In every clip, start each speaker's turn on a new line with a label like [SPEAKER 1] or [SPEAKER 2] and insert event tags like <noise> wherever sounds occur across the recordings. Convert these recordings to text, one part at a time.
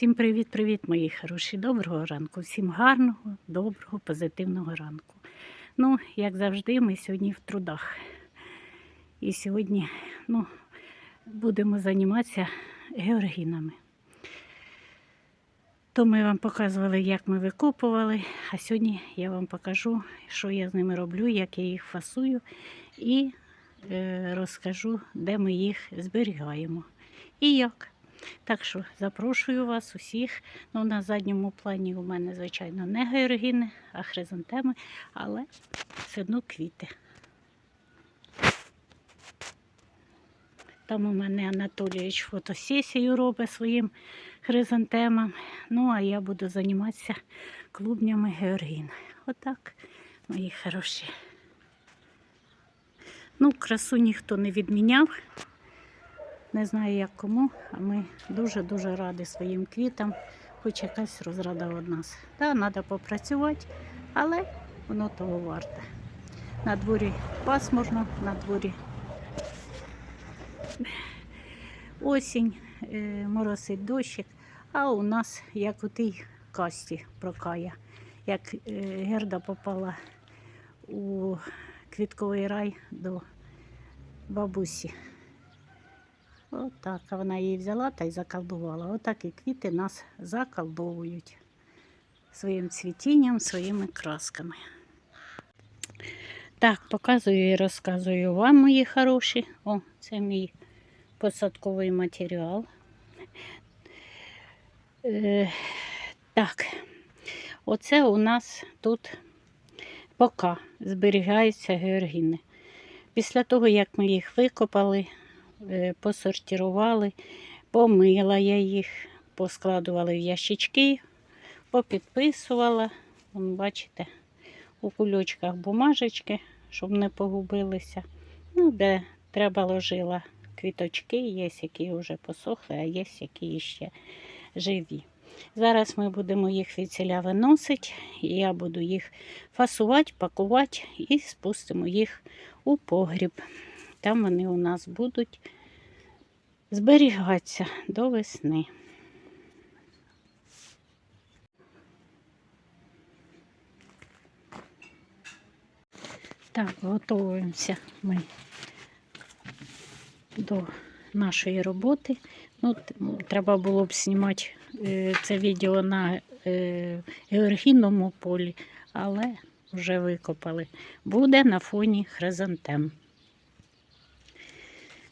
[SPEAKER 1] Всім привіт-привіт, мої хороші. Доброго ранку. Всім гарного, доброго, позитивного ранку. Ну, як завжди, ми сьогодні в трудах. І сьогодні ну, будемо займатися георгінами. То ми вам показували, як ми викопували, а сьогодні я вам покажу, що я з ними роблю, як я їх фасую, і е, розкажу, де ми їх зберігаємо і як. Так що запрошую вас усіх. Ну, на задньому плані у мене, звичайно, не георгіни, а хризантеми, але все одно квіти. Там у мене Анатолійович фотосесію робить своїм хризантемам. Ну, а я буду займатися клубнями георгін. Отак, мої хороші. Ну, красу ніхто не відміняв. Не знаю, як кому, а ми дуже-дуже раді своїм квітам, хоч якась розрада від нас. Так, треба попрацювати, але воно того варте. На дворі пасмурно, на дворі осінь, е, моросить дощик, а у нас як у тій касті прокая, як е, Герда попала у квітковий рай до бабусі. Отак, вона її взяла та й заколдувала. Отак і квіти нас заколдовують своїм цвітінням, своїми красками. Так, показую і розказую вам, мої хороші. О, це мій посадковий матеріал. Е, так, оце у нас тут поки зберігаються георгіни. Після того, як ми їх викопали, е, помила я їх, поскладувала в ящички, попідписувала. Вон, бачите, у кульочках бумажечки, щоб не погубилися. Ну, де треба ложила квіточки, є, які вже посохли, а є, які ще живі. Зараз ми будемо їх від ціля виносити, і я буду їх фасувати, пакувати і спустимо їх у погріб. Там вони у нас будуть зберігатися до весни. Так, готуємося ми до нашої роботи. Ну, треба було б знімати е, це відео на е, георгінному полі, але вже викопали. Буде на фоні хризантем.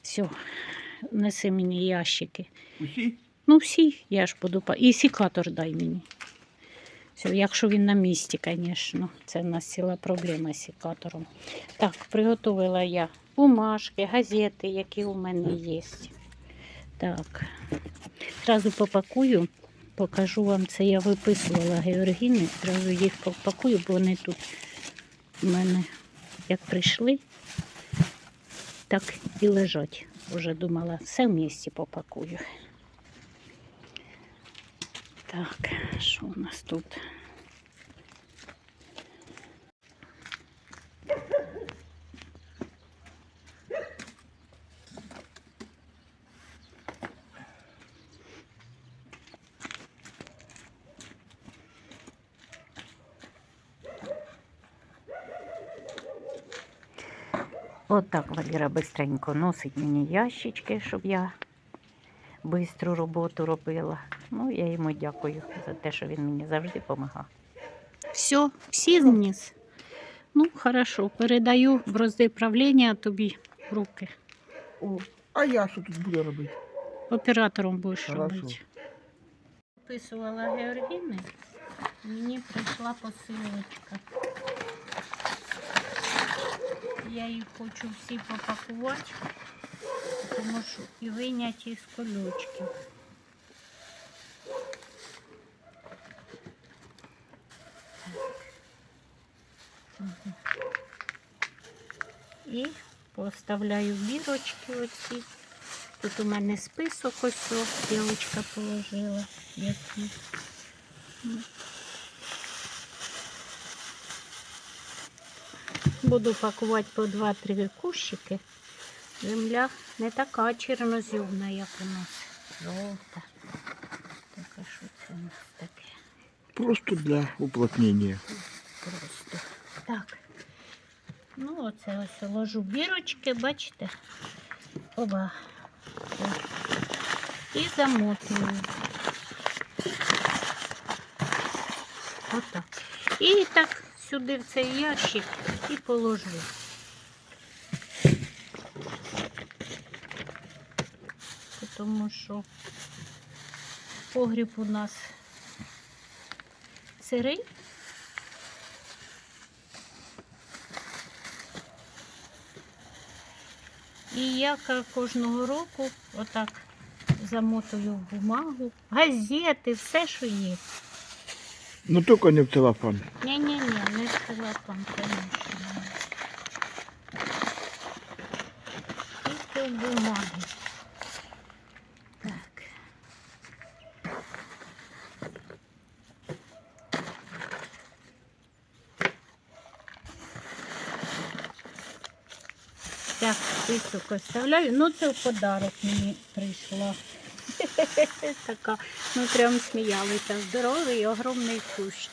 [SPEAKER 1] Все, неси мені ящики.
[SPEAKER 2] Усі?
[SPEAKER 1] Ну, всі, я ж буду. І сікатор дай мені. Все, якщо він на місці, звісно. Це в нас ціла проблема з сікатором. Так, приготувала я бумажки, газети, які у мене є. Так. Зразу попакую, покажу вам це. Я виписувала георгіни, зразу їх попакую, бо вони тут у мене як прийшли, так і лежать. Уже думала, все в місці попакую. Так, що у нас тут? Отак Валера бистренько носить мені ящички, щоб я бистру роботу робила. Ну, я йому дякую за те, що він мені завжди допомагав. Все, всі зніс. Ну, хорошо, передаю в розди правління тобі в руки.
[SPEAKER 2] О, а я що тут буду робити?
[SPEAKER 1] Оператором будеш
[SPEAKER 2] Хорошо.
[SPEAKER 1] робити. Описувала Георгіни, мені прийшла посилочка. Я їх хочу всі попакувати, тому що і виняті з кольочків. Мгм. І поставляю бірочки оці. Тут у мене список ось дівчинка положила. Які. Буду пакувати по 2-3 кущики. Земля не така чорноземна, як у нас. Жовта. Така що це у нас таке.
[SPEAKER 2] Просто для уплотнення.
[SPEAKER 1] Просто. Так. Ну, оце ось ложу бірочки, бачите? Оба. І замотую. Отак. І так сюди в цей ящик і положу. Тому що погріб у нас сирий. І я кожного року отак замотую в бумагу, газети, все, що є.
[SPEAKER 2] Ну тільки не в целофан.
[SPEAKER 1] Ні-ні-ні, не в телефон, звісно. В бумагі. Так. Так, список оставляю. Ну, це в подарок мені прийшла. <laughs> Така, ми прям сміялися. Здоровий, огромний кущ.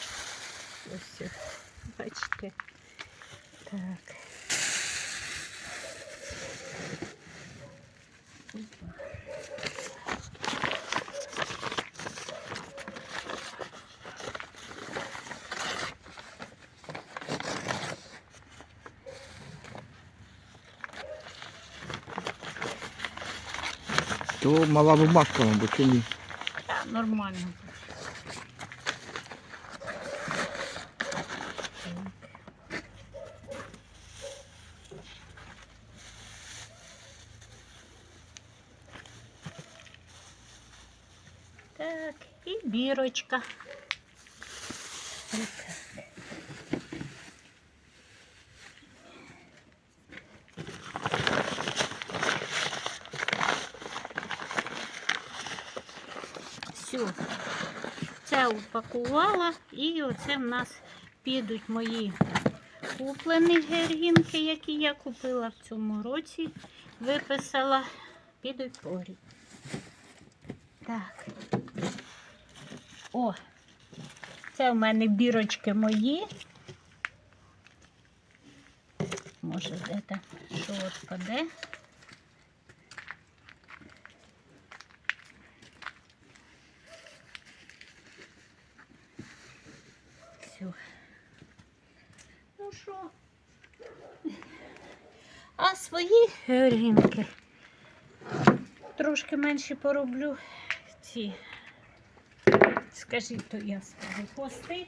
[SPEAKER 1] Ось, ось, бачите. Так. Опа.
[SPEAKER 2] То мала бумажка, мабуть, чи ні?
[SPEAKER 1] Нормально. Так, і бірочка. Все. Це упакувала і оце в нас підуть мої куплені гергінки, які я купила в цьому році. Виписала, підуть в погріб. Так. О, це в мене бірочки мої. Може, де там що відпаде. Все. Ну що? А свої георгінки трошки менше пороблю ці, скажіть, то я скажу, хвости.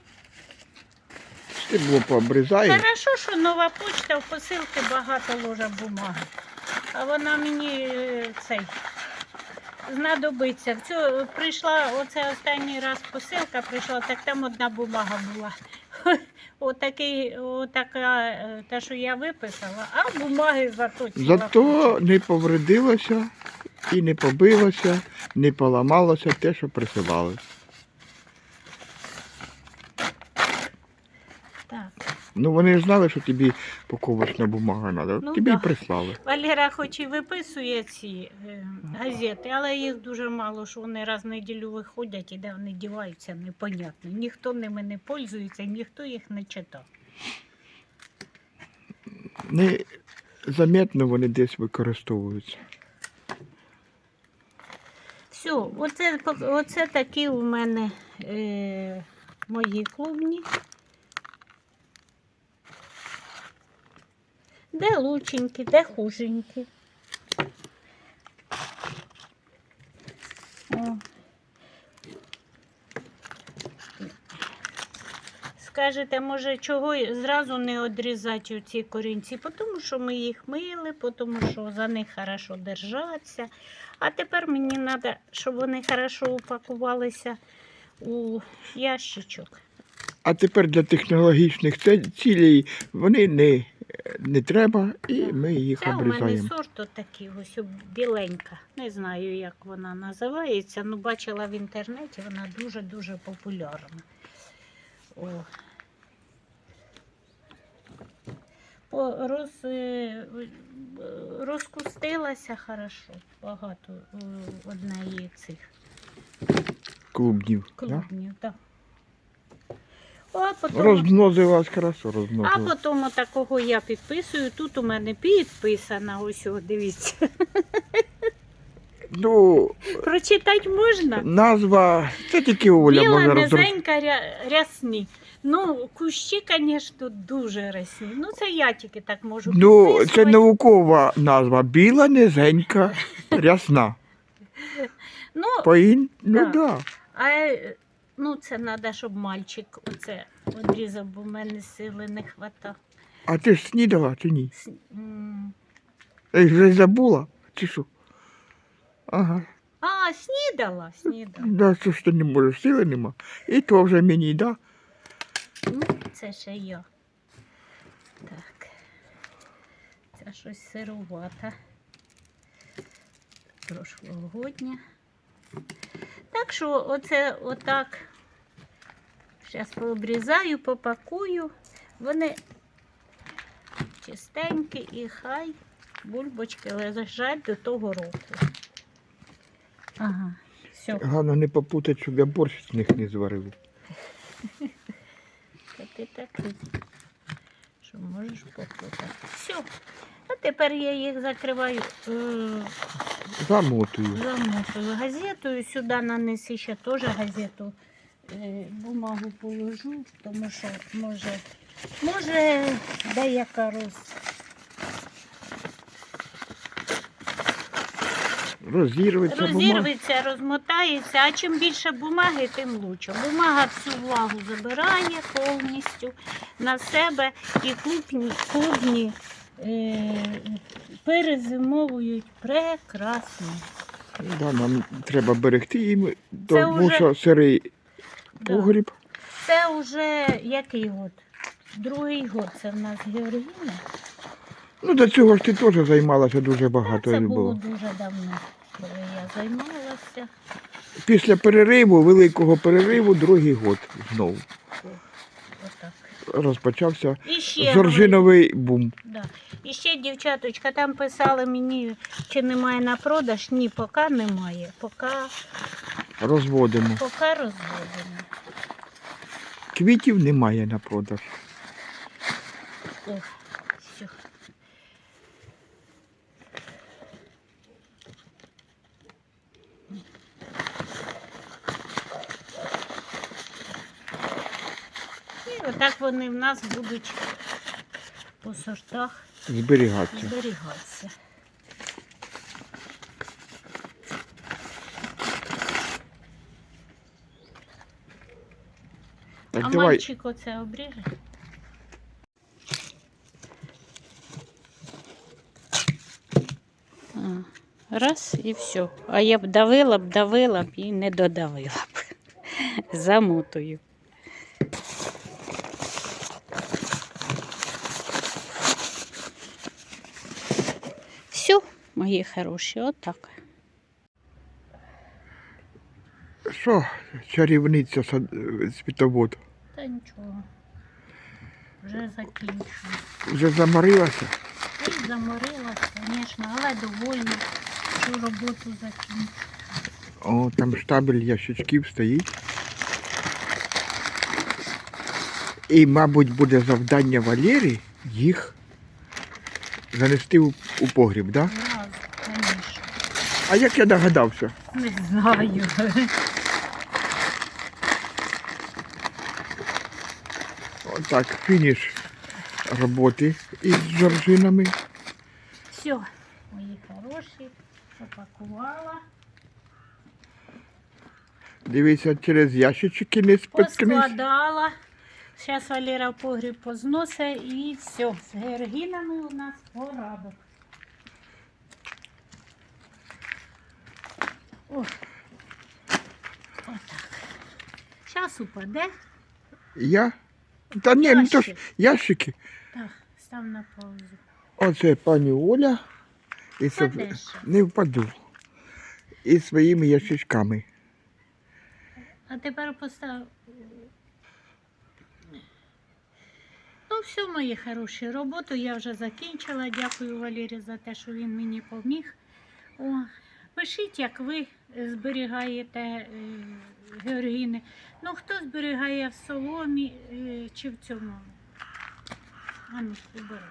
[SPEAKER 2] Ти було пообрізає.
[SPEAKER 1] Хорошо, що нова почта в посилки багато ложа бумаги. А вона мені е, цей знадобиться. В цю прийшла оце останній раз посилка прийшла, так там одна бумага була. <laughs> Отакий, отака, е, те, що я виписала, а бумаги зато ціла
[SPEAKER 2] Зато
[SPEAKER 1] куча.
[SPEAKER 2] не повредилося і не побилося, не поламалося те, що присилали.
[SPEAKER 1] Так.
[SPEAKER 2] Ну вони ж знали, що тобі паковочна бумага треба.
[SPEAKER 1] Ну,
[SPEAKER 2] тобі
[SPEAKER 1] да.
[SPEAKER 2] й прислали.
[SPEAKER 1] Валера хоч і виписує ці е, газети, але їх дуже мало, що вони раз в неділю виходять і де вони діваються, непонятно. Ніхто ними не пользується, ніхто їх не читав.
[SPEAKER 2] Незаметно вони десь використовуються.
[SPEAKER 1] Все, оце, оце такі у мене е, мої клубні. Де лученькі, де хуженькі. Скажете, може, чого зразу не відрізати ці корінці? Тому що ми їх мили, тому що за них хорошо держаться. А тепер мені треба, щоб вони хорошо упакувалися у ящичок.
[SPEAKER 2] А тепер для технологічних цілей вони не, не треба, і ми їх
[SPEAKER 1] Це у мене сорт отакий, ось біленька. Не знаю, як вона називається, але бачила в інтернеті, вона дуже-дуже популярна. О. Роз, е, розкустилася хорошо, багато е, однієї цих
[SPEAKER 2] Клубнів. Да?
[SPEAKER 1] Да? А потім,
[SPEAKER 2] Розмнозилась хорошо,
[SPEAKER 1] а потім такого я підписую. Тут у мене підписана. Ось, о, дивіться.
[SPEAKER 2] Ну,
[SPEAKER 1] Прочитати можна?
[SPEAKER 2] назва, це тільки Оля
[SPEAKER 1] Біла,
[SPEAKER 2] може розробити.
[SPEAKER 1] низенька, ря- рясні. Ну, кущі, звісно, дуже рясні. Ну, це я тільки так можу
[SPEAKER 2] Ну, це
[SPEAKER 1] підписувати.
[SPEAKER 2] наукова назва. Біла, низенька, рясна.
[SPEAKER 1] Ну,
[SPEAKER 2] Поїн? Ну
[SPEAKER 1] Да.
[SPEAKER 2] Да.
[SPEAKER 1] а, е, ну, це треба, щоб мальчик оце одрізав, бо в мене сили не хватає.
[SPEAKER 2] А ти ж снідала чи ні?
[SPEAKER 1] С-.
[SPEAKER 2] Ти вже забула? Чи що? Ага.
[SPEAKER 1] А, снідала, снідала.
[SPEAKER 2] Да, що ж ти не можеш, сили нема. І то вже мені, да?
[SPEAKER 1] Ну, це ще я. Так. Це щось сирувата. Прошлогодня. Так що оце отак. Зараз пообрізаю, попакую. Вони чистенькі і хай бульбочки лежать до того року. Ага, все.
[SPEAKER 2] Головне не попутати, щоб я борщ з них не зварив.
[SPEAKER 1] Та ти такий, що можеш поплутати. Все. Тепер я їх закриваю е,
[SPEAKER 2] Замотую.
[SPEAKER 1] замотую газетою. Сюди нанеси ще теж газету. Е, бумагу положу, тому що може, може деяка роз.
[SPEAKER 2] Розірветься.
[SPEAKER 1] Розірветься, розмотається, а чим більше бумаги, тим лучше. Бумага всю влагу забирає повністю на себе і клубні, клубні перезимовують прекрасно.
[SPEAKER 2] Да, нам треба берегти їм, тому
[SPEAKER 1] вже-
[SPEAKER 2] що сирий
[SPEAKER 1] Да.
[SPEAKER 2] погріб.
[SPEAKER 1] Це вже який год? Другий год це в нас Георгіна.
[SPEAKER 2] Ну, до цього ж ти теж займалася дуже багато.
[SPEAKER 1] Це було дуже давно, коли я займалася.
[SPEAKER 2] Після перериву, великого перериву, другий год знову. Розпочався
[SPEAKER 1] І ще
[SPEAKER 2] зоржиновий бум.
[SPEAKER 1] Да. І ще, дівчаточка, там писали мені, чи немає на продаж. Ні, поки немає. Поки,
[SPEAKER 2] Розводимо.
[SPEAKER 1] поки розводимо.
[SPEAKER 2] Квітів немає на продаж.
[SPEAKER 1] О, все. Отак вони в нас будуть по сортах
[SPEAKER 2] Зберігатися.
[SPEAKER 1] зберігатися.
[SPEAKER 2] Так,
[SPEAKER 1] а
[SPEAKER 2] давай.
[SPEAKER 1] мальчик оце обріже? Раз і все. А я б давила б, давила б і не додавила б. Замотую. Мої хороші, отак.
[SPEAKER 2] Що, чарівниця світовод?
[SPEAKER 1] Та нічого. Вже закінчую.
[SPEAKER 2] Вже заморилася?
[SPEAKER 1] І заморилась, звісно, але довольна, що роботу закінчу.
[SPEAKER 2] О, там штабель ящичків стоїть. І, мабуть, буде завдання Валері їх занести у, у погріб, да? А як я догадався?
[SPEAKER 1] Не знаю.
[SPEAKER 2] Отак, фініш роботи із жоржинами.
[SPEAKER 1] Все, мої хороші, запакувала.
[SPEAKER 2] Дивіться, через ящички не спеткнись.
[SPEAKER 1] Поскладала. Зараз Валера в погріб позносить і все. З георгінами у нас порадок. О. Отак. Зараз упаде.
[SPEAKER 2] Я? Та ні, ну то ж ящики.
[SPEAKER 1] Так, став на паузу.
[SPEAKER 2] Оце пані Оля. І
[SPEAKER 1] Впадеш.
[SPEAKER 2] не впаду. І своїми ящичками.
[SPEAKER 1] А тепер постав. Ну, все, мої хороші, роботу я вже закінчила. Дякую Валері за те, що він мені поміг. О, Пишіть, як ви зберігаєте е, георгіни. Ну, хто зберігає в соломі е, чи в цьому? А ну, прибирай.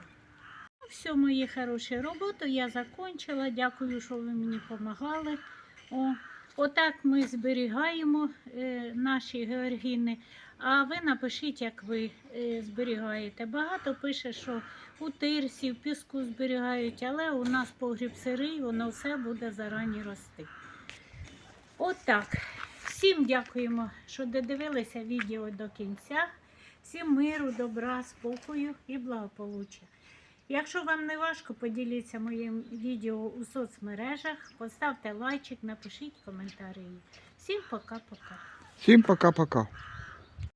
[SPEAKER 1] Ну, все, мої хороші, роботу я закончила. Дякую, що ви мені допомагали. О, отак ми зберігаємо е, наші георгіни. А ви напишіть, як ви е, зберігаєте. Багато пише, що у тирсі, в піску зберігають, але у нас погріб сирий, воно все буде зарані рости. Отак. Всім дякуємо, що додивилися відео до кінця. Всім миру, добра, спокою і благополуччя. Якщо вам не важко, поділіться моїм відео у соцмережах, поставте лайчик, напишіть коментарі. Всім пока-пока.
[SPEAKER 2] Всім пока-пока.